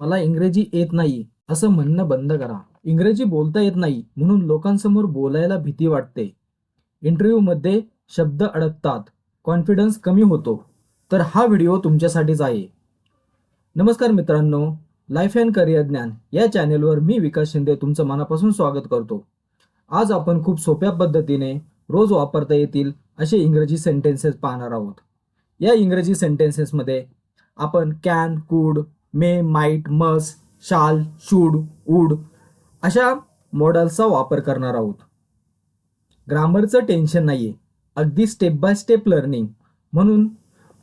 मला इंग्रजी येत नाही असं म्हणणं बंद करा. इंग्रजी बोलता येत नाही म्हणून लोकांसमोर बोलायला भीती वाटते. इंटरव्ह्यूमध्ये शब्द अडकतात कॉन्फिडन्स कमी होतो. तर हा व्हिडिओ तुमच्यासाठीच आहे. नमस्कार मित्रांनो लाईफ अँड करिअर ज्ञान या चॅनेलवर मी विकास शिंदे तुमचं मनापासून स्वागत करतो. आज आपण खूप सोप्या पद्धतीने रोज वापरता येतील असे इंग्रजी सेंटेन्सेस पाहणार आहोत. या इंग्रजी सेंटेन्सेसमध्ये आपण कॅन कूड मे माईट मस शाल शूड वूड अशा मॉडल्सचा वापर करणार आहोत. ग्रामरचं टेन्शन नाही आहे अगदी स्टेप बाय स्टेप लर्निंग म्हणून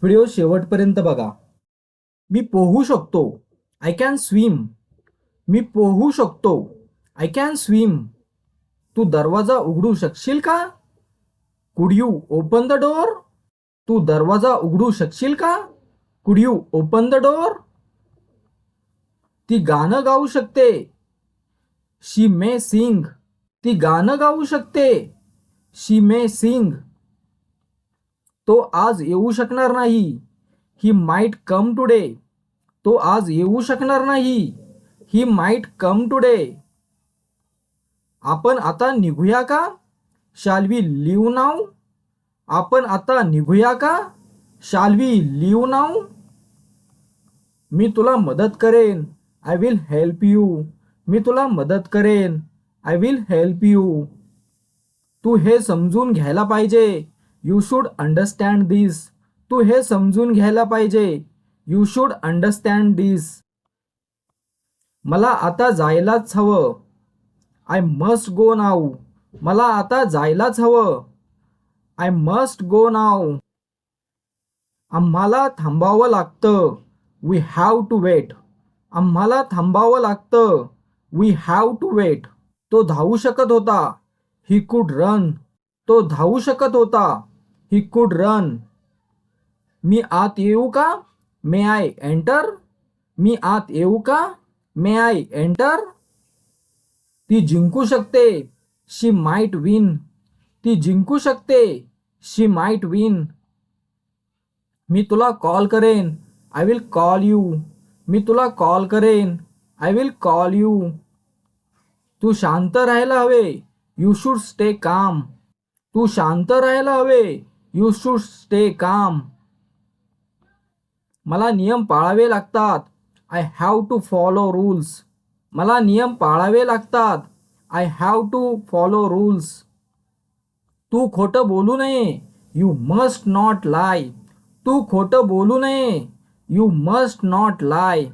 व्हिडिओ शेवटपर्यंत बघा. मी पोहू शकतो. आय कॅन स्विम मी पोहू शकतो. आय कॅन स्विम तू दरवाजा उघडू शकशील का? Could you open the door तू दरवाजा उघडू शकशील का? Could you open the door ती गाणं गाऊ शकते. शी मे सिंग ती गाणं गाऊ शकते. शी मे सिंग. तो आज येऊ शकणार नाही. He might come today. तो आज येऊ शकणार नाही. He might come today. आपण आता निघूया का? शाल वी लिव्ह नाव? आपण आता निघूया का? शाल वी लिव्ह नाव? मी तुला मदत करेन. आय विल हेल्प यू मी तुला मदत करेन. आय विल हेल्प यू तू हे समजून घ्यायला पाहिजे. यू शूड अंडरस्टँड दिस तू हे समजून घ्यायला पाहिजे. यू शूड अंडरस्टँड दिस मला आता जायलाच हवं. आय मस्ट गो नाव मला आता जायलाच हवं. आय मस्ट गो नाव आम्हाला थांबावं लागतं. वी हॅव टू वेट आम्हाला थांबावं लागतं. वी हॅव टू वेट तो धावू शकत होता. ही कुड रन तो धावू शकत होता. ही कुड रन मी आत येऊ का? मे आय एंटर मी आत येऊ का? मे आय एंटर ती जिंकू शकते. शी माईट विन ती जिंकू शकते. शी माईट विन मी तुला कॉल करेन. आय विल कॉल यू मी तुला कॉल करेन. आय विल कॉल यू तू शांत राहायला हवे. यू शूड स्टे काम तू शांत राहायला हवे. यू शूड स्टे काम मला नियम पाळावे लागतात. I have to follow rules मला नियम पाळावे लागतात. I have to follow rules तू खोटं बोलू नये. यू मस्ट नॉट लाय तू खोटं बोलू नये. यू मस्ट नॉट लाय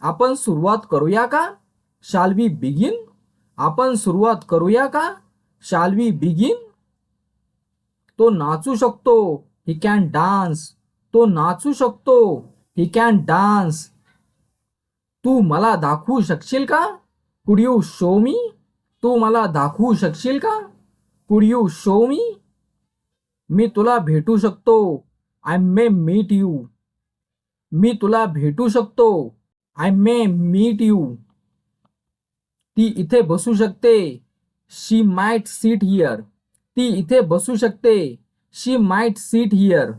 आपण सुरुवात करूया का? शाल वी बिगिन आपण सुरुवात करूया का? शाल वी बिगिन तो नाचू शकतो. ही कॅन डान्स तो नाचू शकतो. ही कॅन डान्स तू मला दाखवू शकशील का? कुड यू शो मी तू मला दाखवू शकशील का? कुड यू शो मी मी तुला भेटू शकतो. I may meet you. मी तुला भेटू शकतो. I may meet you. ती इथे बसू शकते. She might sit here. ती इथे बसू शकते. She might sit here.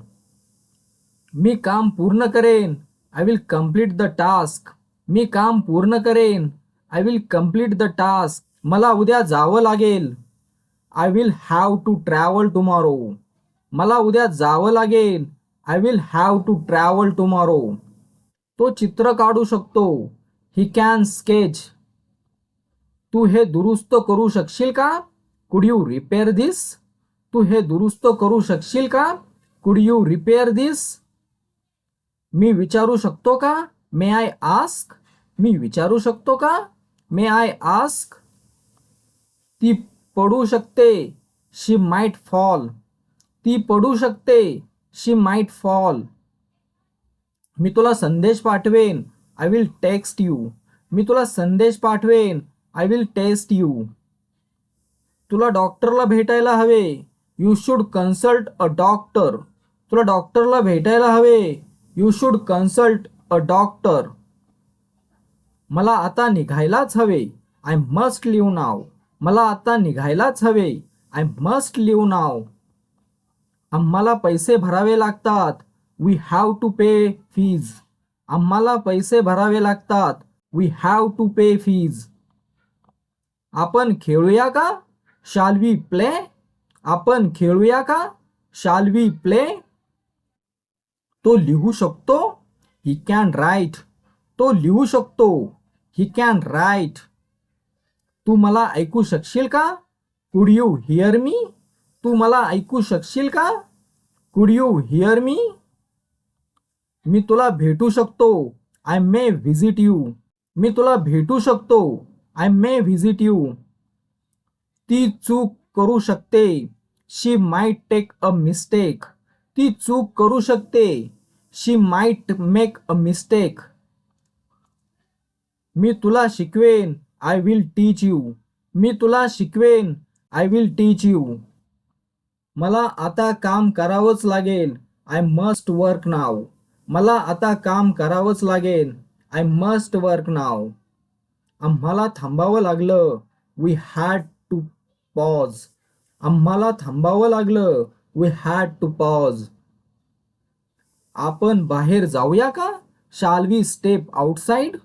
मी काम पूर्ण करेन. I will complete the task. मी काम पूर्ण करेन. I will complete the task. मला उद्या जावं लागेल. I will have to travel tomorrow. मला उद्या जावं लागेल. I will have to travel tomorrow तो चित्र काढू शकतो. ही कॅन स्केच तू हे दुरुस्त करू शकशील का? कुड यू रिपेअर दिस तू हे दुरुस्त करू शकशील का? कुड यू रिपेअर दिस मी विचारू शकतो का? मे आय आस्क मी विचारू शकतो का? मे आय आस्क ती पडू शकते. शी माइट फॉल ती पडू शकते शी माइट फॉल मी तुला संदेश पाठवेन आय विल टेक्स्ट यू मी तुला संदेश पाठवेन आय विल टेस्ट यू तुला डॉक्टरला भेटायला हवे. You should consult a doctor तुला डॉक्टरला भेटायला हवे. You should consult a doctor मला आता निघायलाच हवे. आय मस्ट लिव्ह नाव मला आता निघायलाच हवे. आय मस्ट लिव्ह नाव आम्हाला पैसे भरावे लागतात. We have to pay fees आम्हाला पैसे भरावे लागतात. We have to pay fees आपण खेळूया का? शाल वी प्ले आपण खेळूया का? शाल वी प्ले तो लिहू शकतो. ही कॅन राईट तो लिहू शकतो. ही कॅन राईट तू मला ऐकू शकशील का? कुड यू हिअर मी तू मला ऐकू शकशील का? कुड यू हिअर मी मी तुला भेटू शकतो. आय मे व्हिजिट यू मी तुला भेटू शकतो. आय मे व्हिजिट यू ती चूक करू शकते. She might take a mistake ती चूक करू शकते. She might make a mistake मी तुला शिकवेन. आय विल टीच यू मी तुला शिकवेन. आय विल टीच यू मला आता काम करावंच लागेल. आय मस्ट वर्क नाव मला आता काम करावंच लागेल. आय मस्ट वर्क नाव आम्हाला थांबावं लागलं. वी हॅड टू पॉज आम्हाला थांबावं लागलं. वी हॅड टू पॉज आपण बाहेर जाऊया का? शाल वी स्टेप आउटसाइड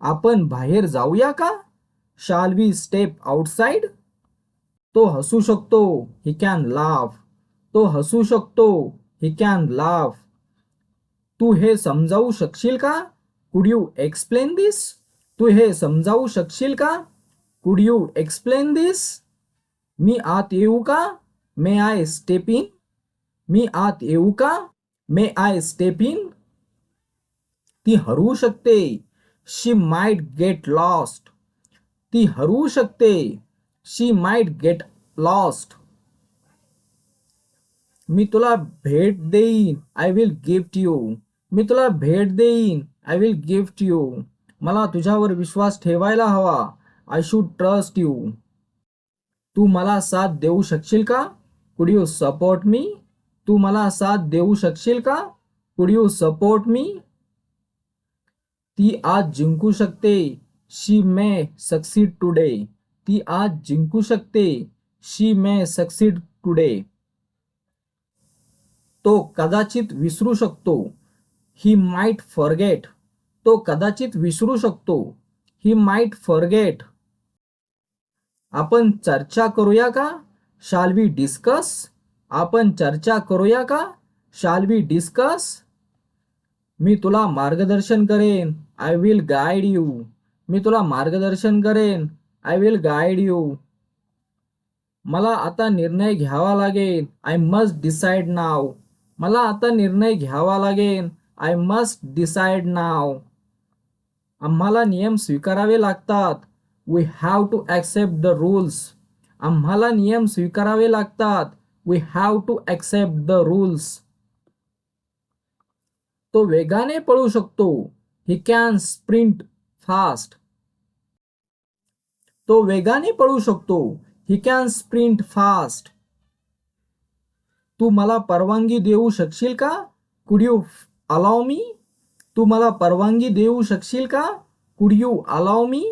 आपण बाहेर जाऊया का? शाल वी स्टेप आउटसाइड तो हसू शकतो. ही कॅन लाफ तो हसू शकतो. ही कॅन लाफ तू हे समजावू शकशील का? कुड यू एक्सप्लेन दिस तू हे समजावू शकशील का? कुड यू एक्सप्लेन दिस मी आत येऊ का? मे आय स्टेप इन मी आत येऊ का? मे आय स्टेप इन ती हरवू शकते. शी माइट गेट लॉस्ट ती हरवू शकते. शी माइट गेट लॉस्ट मी तुला भेट देईन. आय विल गिफ्ट यू मी तुला भेट देईन. आय विल गिफ्ट यू मला तुझ्यावर विश्वास ठेवायला हवा. आय शूड ट्रस्ट यू तू मला साथ देऊ शकशील का? कुड यू सपोर्ट मी तू मला साथ देऊ शकशील का? कुड यू सपोर्ट मी ती आज जिंकू शकते. शी मे सक्सीड टुडे ती आज जिंकू शकते शी मे सक्सीड टुडे. तो कदाचित विसरू शकतो ही माइट फॉरगेट. तो कदाचित विसरू शकतो ही माइट फॉरगेट. आपण चर्चा करूया का? Shall we discuss? आपण चर्चा करूया का? Shall we discuss? मी तुला मार्गदर्शन करेन आय विल गाईड यू. मी तुला मार्गदर्शन करेन आय विल गाईड यू मला आता निर्णय घ्यावा लागेल. आय मस्ट डिसाईड नाव मला आता निर्णय घ्यावा लागेल. आय मस्ट डिसाईड नाव आम्हाला नियम स्वीकारावे लागतात. We have to accept the rules आम्हाला नियम स्वीकारावे लागतात. We have to accept the rules तो वेगाने पळू शकतो. ही कॅन स्प्रिंट फास्ट तो वेगाने पळू शकतो. ही कॅन स्प्रिंट फास्ट तू मला परवानगी देऊ शकशील का? कुड यू अलाव मी तू मला परवानगी देऊ शकशील का? कुड यू अलाव मी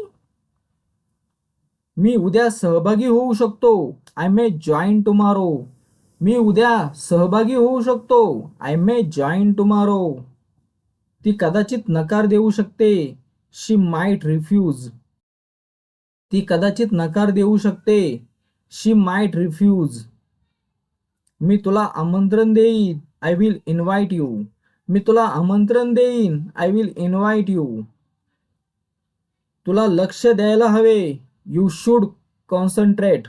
मी उद्या सहभागी होऊ शकतो. आय मे जॉईन टुमारो मी उद्या सहभागी होऊ शकतो. आय मे जॉईन टुमारो ती कदाचित नकार देऊ शकते. शी माइट रिफ्यूज ती कदाचित नकार देऊ शकते. शी माइट रिफ्यूज मी तुला आमंत्रण देईन. आय विल इन्व्हाइट यू मी तुला आमंत्रण देईन. आय विल इन्व्हाइट यू तुला लक्ष द्यायला हवे. यू शुड कॉन्सन्ट्रेट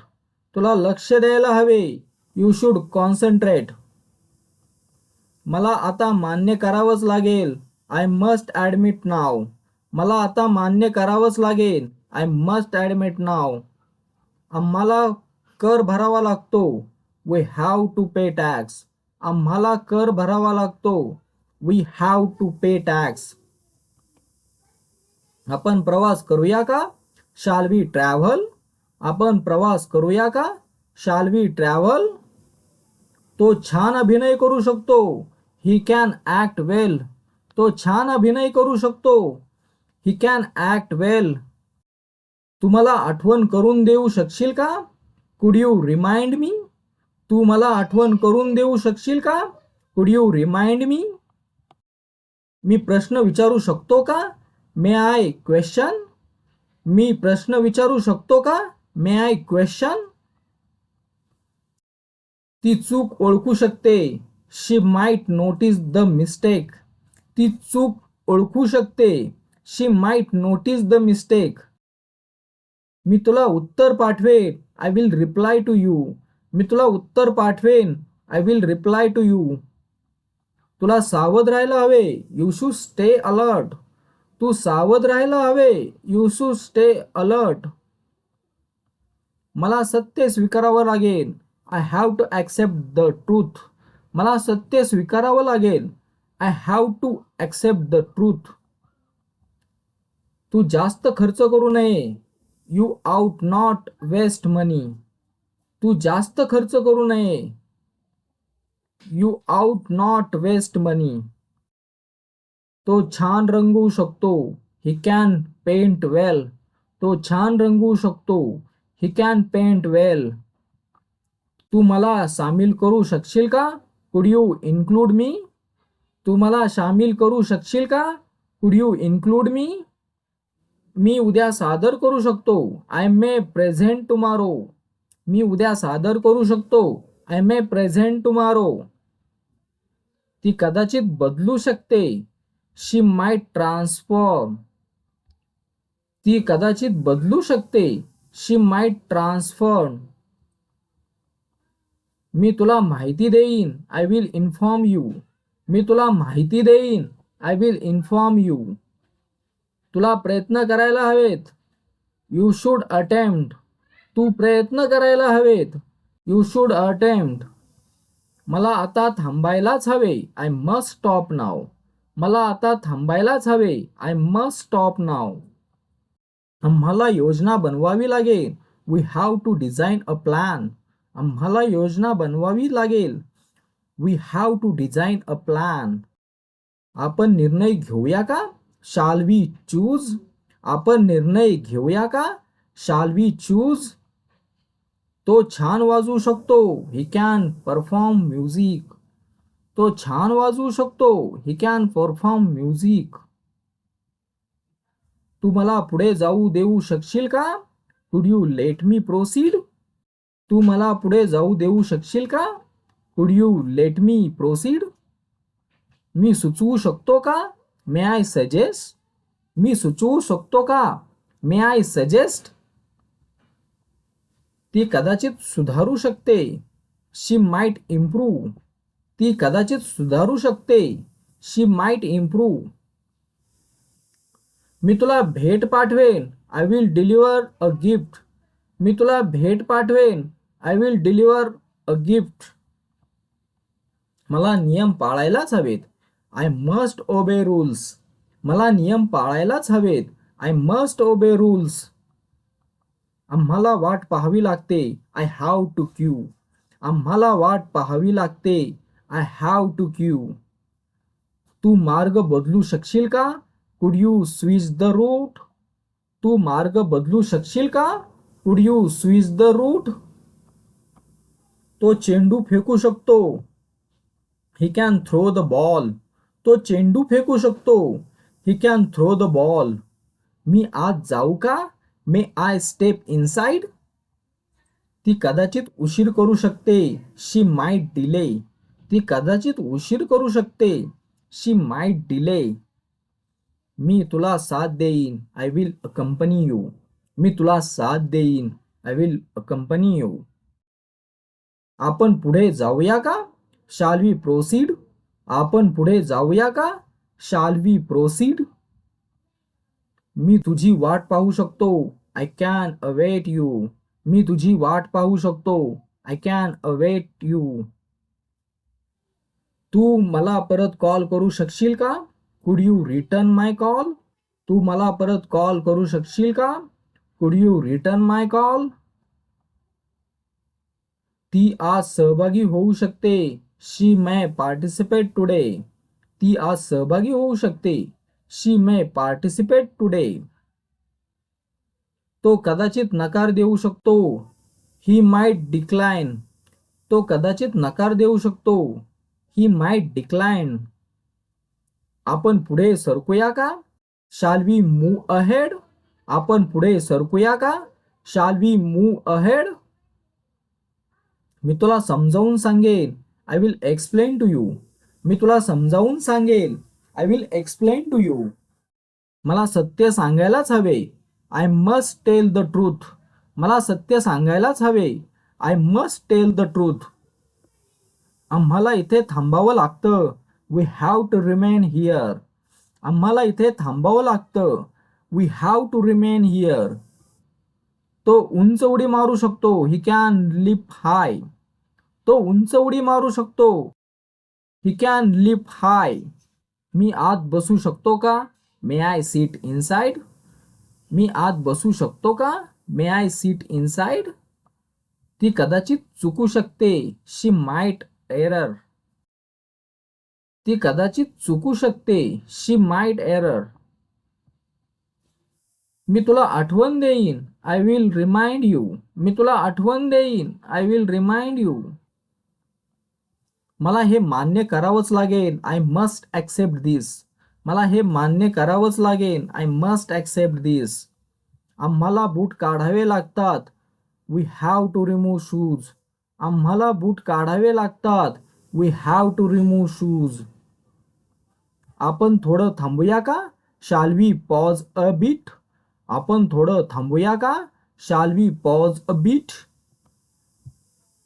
तुला लक्ष द्यायला हवे. यू शुड कॉन्सन्ट्रेट मला आता मान्य करावंच लागेल. आय मस्ट ॲडमिट नाव मला आता मान्य करावंच लागेल. आय मस्ट ॲडमिट नाव आम्हाला कर भरावा लागतो. We have to pay tax आम्हाला कर भरावा लागतो. We have to pay tax आपण प्रवास करूया का? शाल वी ट्रॅव्हल आपण प्रवास करूया का? शाल वी ट्रॅव्हल तो छान अभिनय करू शकतो. ही कॅन ॲक्ट वेल तो छान अभिनय करू शकतो. ही कॅन ॲक्ट वेल तुम्हाला आठवण करून देऊ शकशील का? कुड यू रिमाइंड मी तू मला आठवण करून देऊ शकशील का? कुड यू रिमाइंड मी मी प्रश्न विचारू शकतो का? मे आय क्वेश्चन मी प्रश्न विचारू शकतो का? मे आय क्वेश्चन ती चूक ओळखू शकते. She might notice the mistake ती चूक ओळखू शकते. She might notice the mistake मी तुला उत्तर पाठवेन I will reply to you मी तुला उत्तर पाठवेन I will reply to you तुला सावध राहायला हवे यू शू स्टे अलर्ट तू सावध राहायला हवे यू शू स्टे अलर्ट मला सत्य स्वीकारावं लागेल I have to accept the truth मला सत्य स्वीकारावं लागेल I have to accept the truth तू जास्त खर्च करू नये you ought not waste money. तू जास्त खर्च करू नये. You ought not waste money. तो छान रंगवू शकतो. ही कॅन पेंट वेल तो छान रंगवू शकतो. ही कॅन पेंट वेल तू मला सामील करू शकशील का? कुड यू इन्क्लूड मी तू मला सामील करू शकशील का? कुड यू इन्क्लूड मी मी उद्या सादर करू शकतो. आय मे प्रेझेंट टुमारो मी उद्या सादर करू शकतो. आय मे प्रेझेंट टुमारो ती कदाचित बदलू शकते. शी माय ट्रान्सफॉर्म ती कदाचित बदलू शकते. शी माय ट्रान्सफॉर्म मी तुला माहिती देईन. आय विल इन्फॉर्म यू मी तुला माहिती देईन. आय विल इन्फॉर्म यू तुला प्रयत्न करायला हवेत. यू शूड अटेम्प्ट तू प्रयत्न करायला हवेत. यू शूड अटेम्प्ट मला आता थांबायलाच हवे. आय मस्ट स्टॉप नाव मला आता थांबायलाच हवे. आय मस्ट स्टॉप नाव आम्हाला योजना बनवावी लागेल. We have to design a plan आम्हाला योजना बनवावी लागेल. We have to design a plan आपण निर्णय घेऊया का? शाल वी चूज आपण निर्णय घेऊया का? शाल वी चूज तो छान वाजवू शकतो. ही कॅन परफॉर्म म्युझिक तो छान वाजवू शकतो. ही कॅन परफॉर्म म्युझिक तू मला पुढे जाऊ देऊ शकशील का? Could you let me proceed तू मला पुढे जाऊ देऊ शकशील का? Could you let me proceed मी सुचवू शकतो का? मे आय सजेस्ट मी सुचवू शकतो का? मे आय सजेस्ट ती कदाचित सुधारू शकते. शी माइट इम्प्रूव्ह ती कदाचित सुधारू शकते. शी माइट इम्प्रूव्ह मी तुला भेट पाठवेन. I will deliver a gift मी तुला भेट पाठवेन. I will deliver a gift मला नियम पाळायलाच हवेत. आय मस्ट ओबे रूल्स मला नियम पाळायलाच हवेत. आय मस्ट ओबे रूल्स आम्हाला वाट पाहावी लागते. आय हॅव टू क्यू आम्हाला वाट पाहावी लागते. आय हॅव टू क्यू तू मार्ग बदलू शकशील का? Could you switch the route तू मार्ग बदलू शकशील का? Could you switch the route तो चेंडू फेकू शकतो. He can throw the ball तो चेंडू फेकू शकतो. He can throw the ball मी आज जाऊ का? मे आय स्टेप इनसाइड ती कदाचित उशीर करू शकते. शी माइट डिले ती कदाचित उशीर करू शकते. शी माइट डिले मी तुला साथ देईन. आय विल कंपनी यू मी तुला साथ देईन. आय विल कंपनी यू आपण पुढे जाऊया का? शाल वी प्रोसीड आपण पुढे जाऊया का? शाल वी प्रोसीड मी तुझी वाट पाहू शकतो. आय कॅन अवेट यू मी तुझी वाट पाहू शकतो. आय कॅन अवेट यू तू मला परत कॉल करू शकशील का? Could you return my call तू मला परत कॉल करू शकशील का? Could you return my call ती आज सहभागी होऊ शकते. She may participate today. ती आज सहभागी होऊ शकते. She may participate today. तो कदाचित नकार देऊ शकतो. ही माईट डिक्लाइन तो कदाचित नकार देऊ शकतो. ही माईट डिक्लाइन आपण पुढे सरकूया का? शाल वी मूव अहेड आपण पुढे सरकूया का? शाल वी मूव अहेड मी तुला समजावून सांगेन. I will explain to you मी तुला समजावून सांगेन. I will explain to you मला सत्य सांगायलाच हवे. I must tell the truth मला सत्य सांगायलाच हवे. I must tell the truth आम्हाला इथे थांबावं लागतं. We have to remain here आम्हाला इथे थांबावं लागतं. We have to remain here तो उंच उडी मारू शकतो. ही कॅन लिप हाय तो उंच उडी मारू शकतो. ही कॅन लिप हाय मी आत बसू शकतो का? मे आय सीट इनसाइड मी आत बसू शकतो का? मे आय सीट इनसाइड ती कदाचित चुकू शकते. शी माइट एरर ती कदाचित चुकू शकते. शी माइट एरर मी तुला आठवण देईन. आय विल रिमाइंड यू मी तुला आठवण देईन. आय विल रिमाइंड यू मला हे मान्य करावंच लागेल. आय मस्ट ॲक्सेप्ट दिस मला हे मान्य करावंच लागेल. आय मस्ट ॲक्सेप्ट दिस आम्हाला बूट काढावे लागतात. We have to remove shoes आम्हाला बूट काढावे लागतात. We have to remove shoes आपण थोडं थांबूया का? Shall we pause a bit आपण थोडं थांबूया का? Shall we pause a bit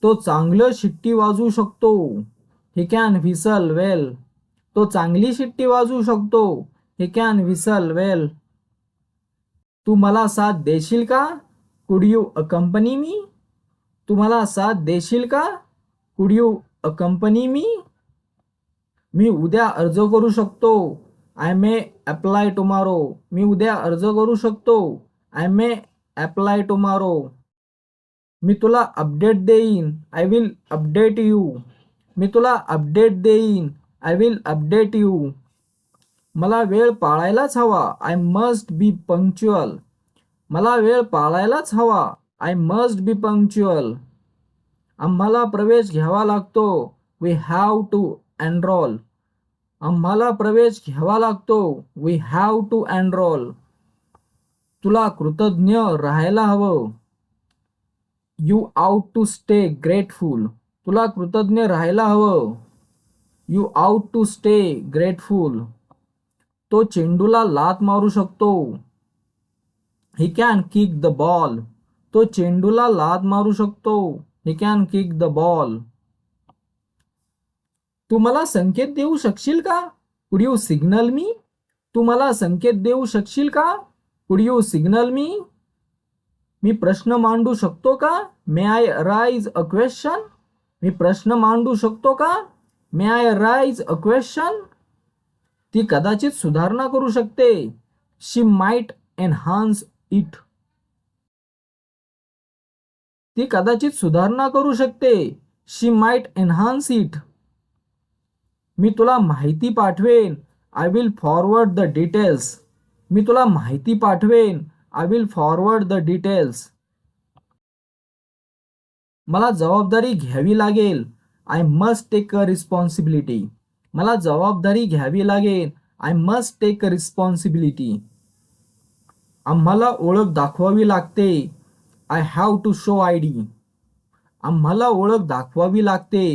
तो चांगलं शिट्टी वाजवू शकतो. ही कॅन व्हिसल वेल तो चांगली शिट्टी वाजवू शकतो. ही कॅन व्हिसल वेल तू मला साथ देशील का? कुड यू अकंपनी मी तू मला साथ देशील का? कुड यू अकंपनी मी मी उद्या अर्ज करू शकतो. आय मे अप्लाय टुमारो मी उद्या अर्ज करू शकतो. आय मे अप्लाय टुमारो मी तुला अपडेट देईन. आय विल अपडेट यू मी तुला अपडेट देईन. आय विल अपडेट यू मला वेळ पाळायलाच हवा. आय मस्ट बी पंक्च्युअल मला वेळ पाळायलाच हवा. आय मस्ट बी पंक्च्युअल आम्हाला प्रवेश घ्यावा लागतो. वी हॅव टू एनरोल आम्हाला प्रवेश घ्यावा लागतो. वी हॅव टू एनरोल तुला कृतज्ञ राहायला हवं. You ought to stay grateful तुला कृतज्ञ राहायला हवं. You ought to stay grateful तो चेंडूला लात मारू शकतो. He can kick the ball तो चेंडूला लात मारू शकतो. He can kick the ball तू मला संकेत देऊ शकशील का? कुड यू सिग्नल मी तू मला संकेत देऊ शकशील का? कुड यू सिग्नल मी मी प्रश्न मांडू शकतो का? May I raise a question मी प्रश्न मांडू शकतो का? May I raise a question ती कदाचित सुधारणा करू शकते. शी माइट एनहान्स इट ती कदाचित सुधारणा करू शकते. शी माइट एनहान्स इट मी तुला माहिती पाठवेन. I will forward the details मी तुला माहिती पाठवेन. I will forward the details मला जबाबदारी घ्यावी लागेल. I must take a responsibility मला जबाबदारी घ्यावी लागेल. I must take a responsibility आम्हाला ओळख दाखवावी लागते. I have to show I D आम्हाला ओळख दाखवावी लागते.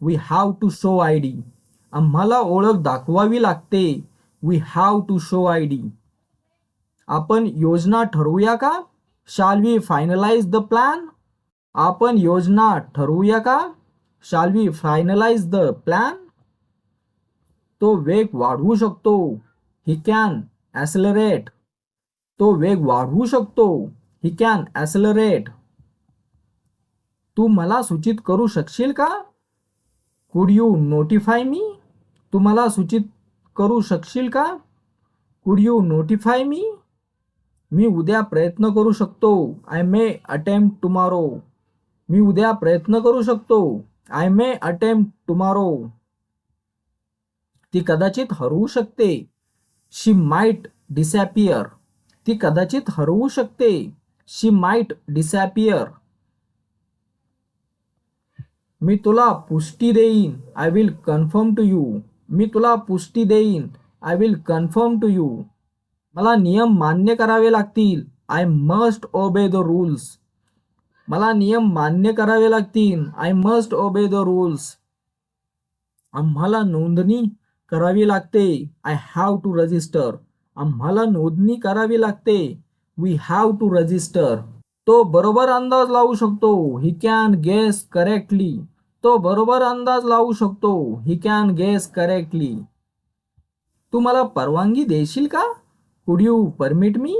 We have to show I D आम्हाला ओळख दाखवावी लागते. We have to show I D आपण योजना ठरवूया का? Shall we finalise the plan आपण योजना ठरवूया का? Shall we finalise the plan तो वेग वाढवू शकतो. ही कॅन ॲसलरेट तो वेग वाढवू शकतो. ही कॅन ॲसलरेट तू मला सूचित करू शकशील का? कुड यू नोटिफाय मी तू मला सूचित करू शकशील का? कुड यू नोटिफाय मी मी उद्या प्रयत्न करू शकतो. आय मे अटेम्प्ट टुमारो मी उद्या प्रयत्न करू शकतो. आय मे अटेम्प्ट टुमारो ती कदाचित हरवू शकते. शी माइट डिसॅपियर ती कदाचित हरवू शकते. शी माइट डिसॅपियर मी तुला पुष्टी देईन. I will confirm to you मी तुला पुष्टी देईन. I will confirm to you मला नियम मान्य करावे लागतील. I must obey the rules मला नियम मान्य करावे लागतील. I must obey the rules आम्हाला नोंदणी करावी लागते. आय हॅव टू रजिस्टर आम्हाला नोंदणी करावी लागते. वी हॅव टू रजिस्टर तो बरोबर अंदाज लावू शकतो. ही कॅन गेस करेक्टली तो बरोबर अंदाज लावू शकतो. ही कॅन गेस करेक्टली तू मला परवानगी देशील का? कुड यू परमिट मी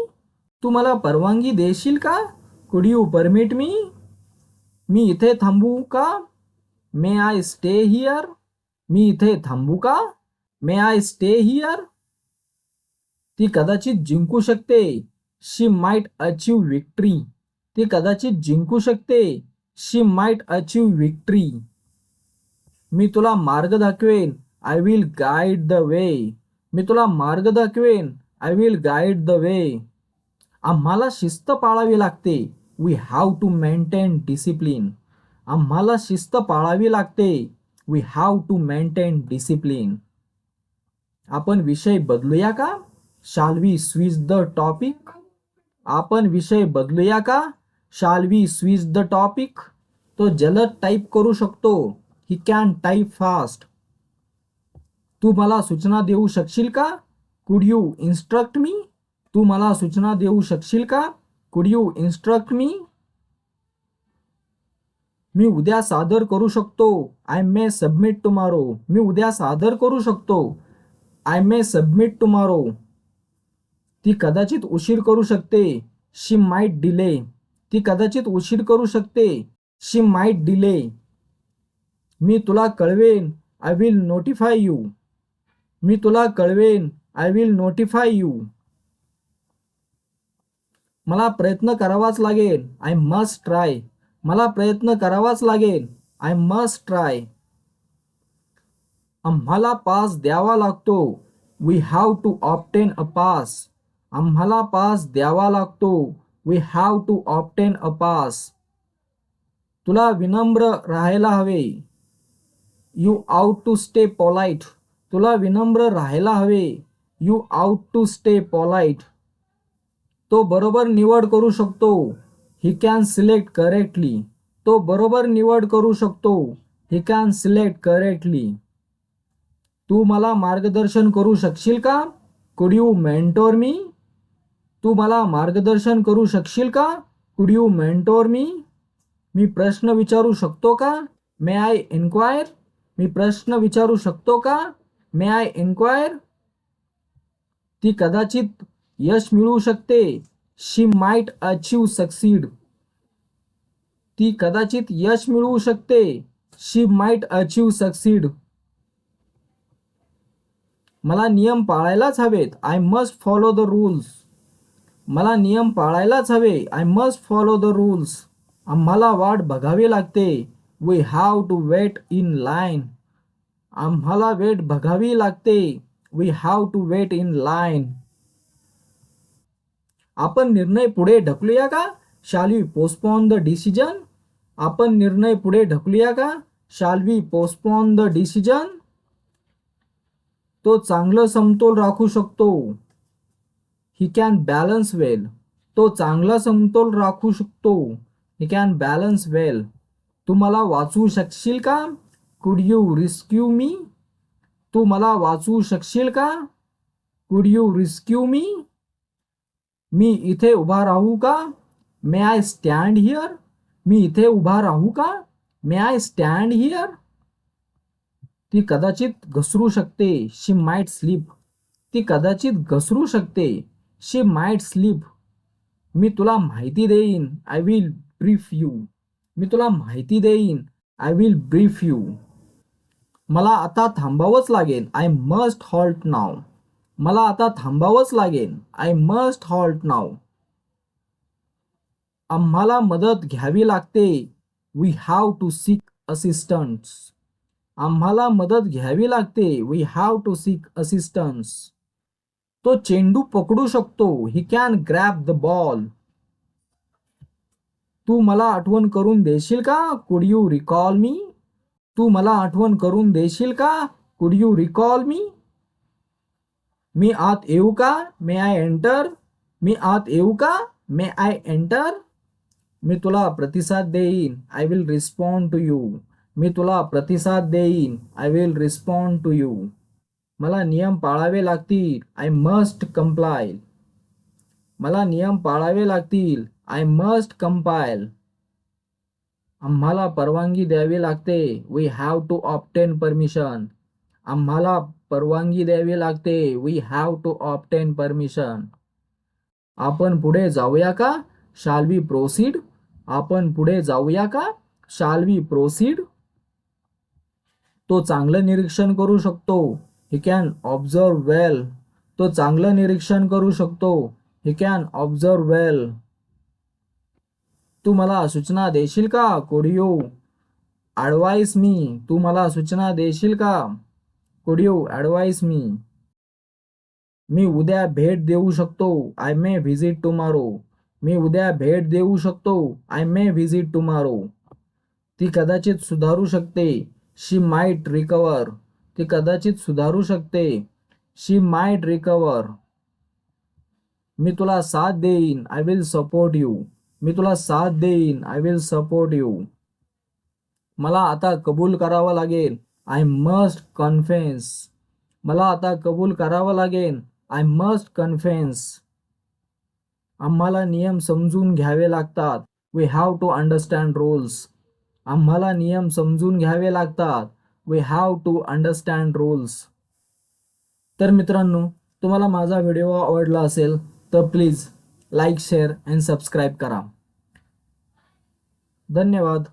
तू मला परवानगी देशील का? कुड यू परमिट मी मी इथे थांबू का? मे आय स्टे हिअर मी इथे थांबू का? मे आय स्टे हिअर ती कदाचित जिंकू शकते. शी माइट अचीव विक्ट्री ती कदाचित जिंकू शकते. शी माइट अचीव विक्ट्री मी तुला मार्ग दाखवेन. I will guide the way मी तुला मार्ग दाखवेन. I will guide the way आम्हाला शिस्त पाळावी लागते. We have to maintain discipline आम्हाला शिस्त पाळावी लागते. We have to maintain discipline आपण विषय बदलूया का? Shall we switch the topic आपण विषय बदलूया का? Shall we switch the topic तो जलद टाईप करू शकतो. ही कॅन टाईप फास्ट तू मला सूचना देऊ शकशील का? कुड यू इन्स्ट्रक्ट मी तू मला सूचना देऊ शकशील का? कुड यू इन्स्ट्रक्ट मी मी उद्या सादर करू शकतो. आय मे सबमिट टुमारो मी उद्या सादर करू शकतो. आय मे सबमिट टुमारो ती कदाचित उशीर करू शकते. शी माईट डिले ती कदाचित उशीर करू शकते. शी माईट डिले मी तुला कळवेन. आय विल नोटिफाय यू मी तुला कळवेन. आय विल नोटिफाय यू मला प्रयत्न करावाच लागेल. आय मस्ट ट्राय मला प्रयत्न करावाच लागेल. आय मस्ट ट्राय आम्हाला पास द्यावा लागतो. We have to obtain a pass आम्हाला पास द्यावा लागतो. We have to obtain a pass तुला विनम्र राहायला हवे. You ought to stay polite तुला विनम्र राहायला हवे. You ought to stay polite तो बरोबर निवड करू शकतो. ही कॅन सिलेक्ट करेक्टली तो बरोबर निवड करू शकतो. ही कॅन सिलेक्ट करेक्टली तू मला मार्गदर्शन करू शकशील का? कुड यू मेंटोर मी तू मला मार्गदर्शन करू शकशील का? कुड यू मेंटोर मी मी प्रश्न विचारू शकतो का? मे आय इन्क्वायर मी प्रश्न विचारू शकतो का? मे आय इन्क्वायर ती कदाचित यश मिळू शकते शी माइट अचीव सक्सीड ती कदाचित यश मिळवू शकते शी माइट अचीव सक्सीड मला नियम पाळायलाच हवेत I must follow the rules मला नियम पाळायलाच हवे I must follow the rules आम्हाला वाट बघावी लागते we have to wait in line आम्हाला वेट बघावी लागते we have to wait in line आपण निर्णय पुढे ढकलूया का? Shall we postpone the decision आपण निर्णय पुढे ढकलूया का? Shall we postpone the decision तो चांगलं समतोल राखू शकतो. ही कॅन बॅलन्स वेल तो चांगला समतोल राखू शकतो. ही कॅन बॅलन्स वेल तू मला वाचवू शकशील का? कुड यू रिस्क्यू मी तू मला वाचवू शकशील का? कुड यू रिस्क्यू मी मी इथे उभा राहू का? मे आय स्टँड हिअर मी इथे उभा राहू का? मे आय स्टँड हिअर ती कदाचित घसरू शकते. शी माइट स्लीप ती कदाचित घसरू शकते. शी माइट स्लीप मी तुला माहिती देईन. आय विल ब्रीफ यू मी तुला माहिती देईन. आय विल ब्रीफ यू मला आता थांबावंच लागेल. आय मस्ट हॉल्ट नाव मला आता थांबावंच लागेल. आय मस्ट हॉल्ट नाव आम्हाला मदत घ्यावी लागते. We have to seek assistance आम्हाला मदत घ्यावी लागते. We have to seek assistance तो चेंडू पकडू शकतो. He can grab the ball तू मला आठवण करून देशील का? कुड यू रिकॉल मी तू मला आठवण करून देशील का? कुड यू रिकॉल मी मी आत येऊ का? मे आय एंटर मी आत येऊ का? मे आय एंटर मी तुला प्रतिसाद देईन. I will respond to you मी तुला प्रतिसाद देईन. I will respond to you मला नियम पाळावे लागतील. आय मस्ट कम्प्लाय मला नियम पाळावे लागतील. आय मस्ट कंपायल आम्हाला परवानगी द्यावी लागते. We have to obtain permission आम्हाला परवानगी द्यावी लागते. We have to obtain permission आपण पुढे जाऊया का? शाल वी प्रोसीड आपण पुढे जाऊया का? शाल वी प्रोसीड तो चांगलं निरीक्षण करू शकतो. ही कॅन ऑब्झर्व वेल तो चांगलं निरीक्षण करू शकतो. ही कॅन ऑब्झर्व वेल तू मला सूचना देशील का? कोडिओ अडवाईस मी तू मला सूचना देशील का? कोडिओ ॲडवाईस मी मी उद्या भेट देऊ शकतो. आय मे व्हिजिट टुमारो मी उद्या भेट देऊ शकतो. आय मे व्हिजिट टुमारो ती कदाचित सुधारू शकते. शी माईट रिकवर ती कदाचित सुधारू शकते. शी मायट रिकवर मी तुला साथ देईन. आय विल सपोर्ट यू मी तुला साथ देईन. आय विल सपोर्ट यू मला आता कबूल करावं लागेल. आय मस्ट कन्फेन्स मला आता कबूल करावं लागेल. आय मस्ट कन्फेन्स आम्हाला नियम समजून घ्यावे लागतात. We have to understand rules आम्हाला नियम समजून घ्यावे लागतात. We have to understand rules तर मित्रांनो तुम्हाला माझा व्हिडिओ आवडला असेल तर please like share and subscribe करा. धन्यवाद.